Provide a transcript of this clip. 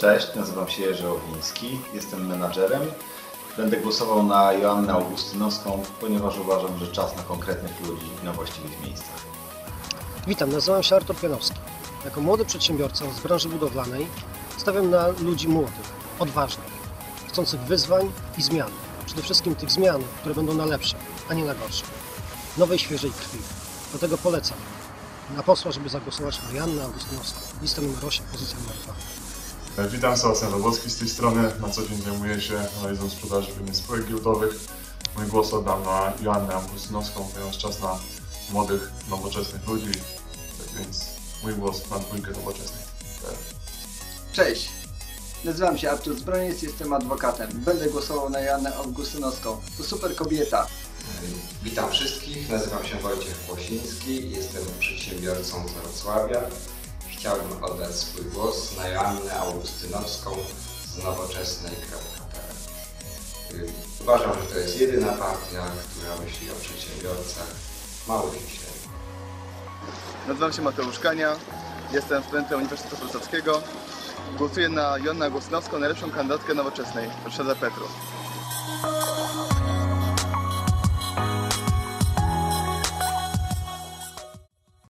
Cześć, nazywam się Jerzy Owiński, jestem menadżerem. Będę głosował na Joannę Augustynowską, ponieważ uważam, że czas na konkretnych ludzi na właściwych miejscach. Witam, nazywam się Artur Pianowski. Jako młody przedsiębiorca z branży budowlanej stawiam na ludzi młodych, odważnych, chcących wyzwań i zmian. Przede wszystkim tych zmian, które będą na lepsze, a nie na gorsze. Nowej, świeżej krwi. Dlatego polecam na posła, żeby zagłosować na Joannę Augustynowską. Lista numer 8, pozycja numer 2. Witam, Sebastian Robocki z tej strony. Na co dzień zajmuję się analizą sprzedaży pewnych spółek giełdowych. Mój głos oddam na Joannę Augustynowską, ponieważ czas na młodych, nowoczesnych ludzi. Tak więc mój głos na dwójkę nowoczesnych. Cześć, nazywam się Artur Zbroniec, jestem adwokatem. Będę głosował na Joannę Augustynowską. To super kobieta. Witam wszystkich, nazywam się Wojciech Płosiński, jestem przedsiębiorcą z Wrocławia. Chciałbym oddać swój głos na Joannę Augustynowską z nowoczesnej.pl. Uważam, że to jest jedyna partia, która myśli o przedsiębiorcach małych i średnich. Nazywam się Mateusz Kania, jestem studentem Uniwersytetu Wrocławskiego. Głosuję na Joannę Augustynowską, najlepszą kandydatkę nowoczesnej, Ryszarda Petru.